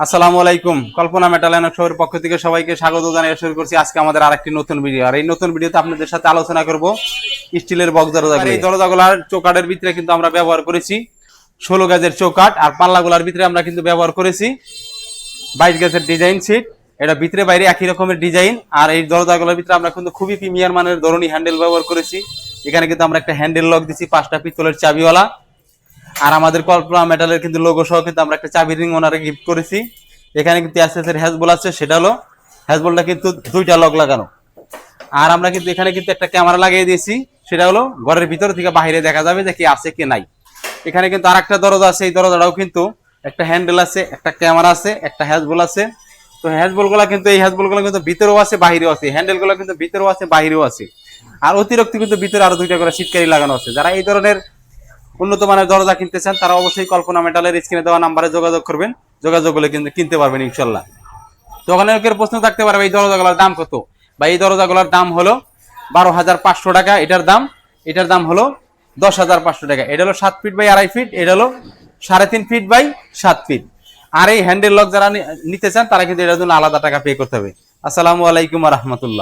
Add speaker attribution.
Speaker 1: আসসালামু আলাইকুম। কল্পনা মেটাল শোয়ের পক্ষ থেকে সবাইকে স্বাগত জানিয়ে শুরু করছি আজকে আমাদের আরেকটি নতুন ভিডিও। আর এই নতুন ভিডিওতে আপনাদের সাথে আলোচনা করব স্টিলের বক্স দরজা এই দরজাগুলার চৌকাটের ভিতরে কিন্তু আমরা ব্যবহার করেছি ষোলো গাজের চৌকাট আর পাল্লাগুলার ভিতরে আমরা কিন্তু ব্যবহার করেছি বাইশ গাছের ডিজাইন সিট এটা ভিতরে বাইরে একই রকমের ডিজাইন। আর এই দরজাগুলোর ভিতরে আমরা কিন্তু খুবই প্রিমিয়ার মানের ধরনী হ্যান্ডেল ব্যবহার করেছি। এখানে কিন্তু আমরা একটা হ্যান্ডেল লক দিছি পাঁচটা পিতলের চাবিওয়ালা। আর আমাদের কল্পনা মেটালের কিন্তু লোগো সহ কিন্তু আমরা একটা চাবি রিং ওনারে গিফট করেছি। এখানে কিন্তু অ্যাসেসের হ্যাজবল আছে, সেটা হলো হ্যাজবলটা কিন্তু দুইটা লক লাগানো। আর আমরা কিন্তু এখানে কিন্তু একটা ক্যামেরা লাগিয়ে দিয়েছি, সেটা হলো ঘরের ভিতর থেকে বাইরে দেখা যাবে যে কি আছে কি নাই। এখানে কিন্তু আর একটা দরজা আছে, এই দরজাটাও কিন্তু একটা হ্যান্ডেল আছে, একটা ক্যামেরা আছে, একটা হ্যাজবল আছে। তো হ্যাজবলগুলা কিন্তু, এই হ্যাজবলগুলো কিন্তু ভিতরেও আছে, বাহিরেও আছে। হ্যান্ডেলগুলো কিন্তু ভিতরেও আছে বাইরেও আছে। আর অতিরিক্ত কিন্তু ভিতরে আরও দুইটা করে শীতকারি লাগানো আছে। যারা এই ধরনের উন্নত মানের দরজা কিনতে চান তারা অবশ্যই কল্পনা মেটালের স্ক্রিনে দেওয়া নাম্বারে যোগাযোগ করবেন। যোগাযোগ করলে কিন্তু কিনতে পারবেন ইনশাল্লাহ। তো ওখানে অনেকের প্রশ্ন থাকতে পারবে এই দরজাগুলোর দাম কত? বা এই দরজাগুলোর দাম হলো বারো হাজার পাঁচশো টাকা, এটার দাম এটার দাম হলো দশ হাজার পাঁচশো টাকা। এটা হলো সাত ফিট বাই আড়াই ফিট, এটা হলো সাড়ে তিন ফিট বাই সাত ফিট। আর এই হ্যান্ডেল লক যারা নিতে চান তারা কিন্তু এটার জন্য আলাদা টাকা পে করতে হবে। আসসালামু আলাইকুম রহমতুল্লাহ।